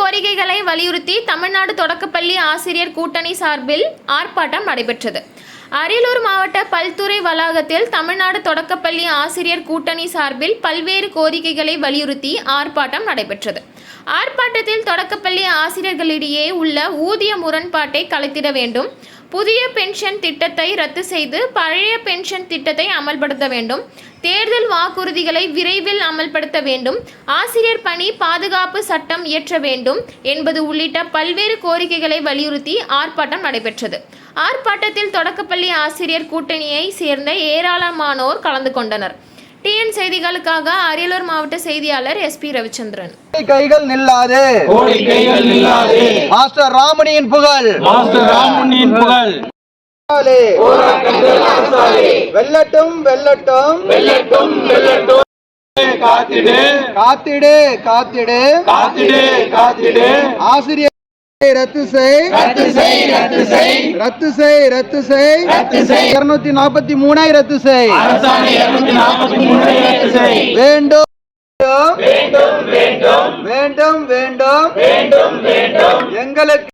கோரிக்கைகளை வலியுறுத்தி தமிழ்நாடு தொடக்கப்பள்ளி ஆசிரியர் கூட்டணி சார்பில் ஆர்ப்பாட்டம் நடைபெற்றது. அரியலூர் மாவட்ட பல்துறை வளாகத்தில் தமிழ்நாடு தொடக்கப்பள்ளி ஆசிரியர் கூட்டணி சார்பில் பல்வேறு கோரிக்கைகளை வலியுறுத்தி ஆர்ப்பாட்டம் நடைபெற்றது. ஆர்ப்பாட்டத்தில் தொடக்கப்பள்ளி ஆசிரியர்களிடையே உள்ள ஊதிய முரண்பாட்டை கலைத்திட வேண்டும். புதிய பென்ஷன் திட்டத்தை ரத்து செய்து பழைய பென்ஷன் திட்டத்தை அமல்படுத்த வேண்டும். தேர்தல் வாக்குறுதிகளை விரைவில் அமல்படுத்த வேண்டும். ஆசிரியர் பணி பாதுகாப்பு சட்டம் இயற்ற வேண்டும் என்பது உள்ளிட்ட பல்வேறு கோரிக்கைகளை வலியுறுத்தி ஆர்ப்பாட்டம் நடைபெற்றது. ஆர்ப்பாட்டத்தில் தொடக்கப்பள்ளி ஆசிரியர் கூட்டணியை சேர்ந்த ஏராளமானோர் கலந்து கொண்டனர். டிஎன் செய்திகளுக்காக அரியலூர் மாவட்ட செய்தியாளர் எஸ்பி ரவிச்சந்திரன். கைகள் நில்லாது. மாஸ்டர் ராமணியின் புகழ். மாஸ்டர் ராமுனியின் புகழ். வெல்லட்டும் வெல்லட்டும். வெல்லட்டும் வெல்லட்டும். காத்திடு. காத்திடு காத்திடு. காத்திடு காத்திடு. ஆசிரியர் ரத்து செய். ரத்து செய் ரத்து செய். ரத்து செய் ரத்து செய். ரத்து செய். இருநூத்தி நாற்பத்தி மூணை ரத்து செய். வேண்டும். வேண்டும் வேண்டும் வேண்டும் வேண்டும் எங்களுக்கு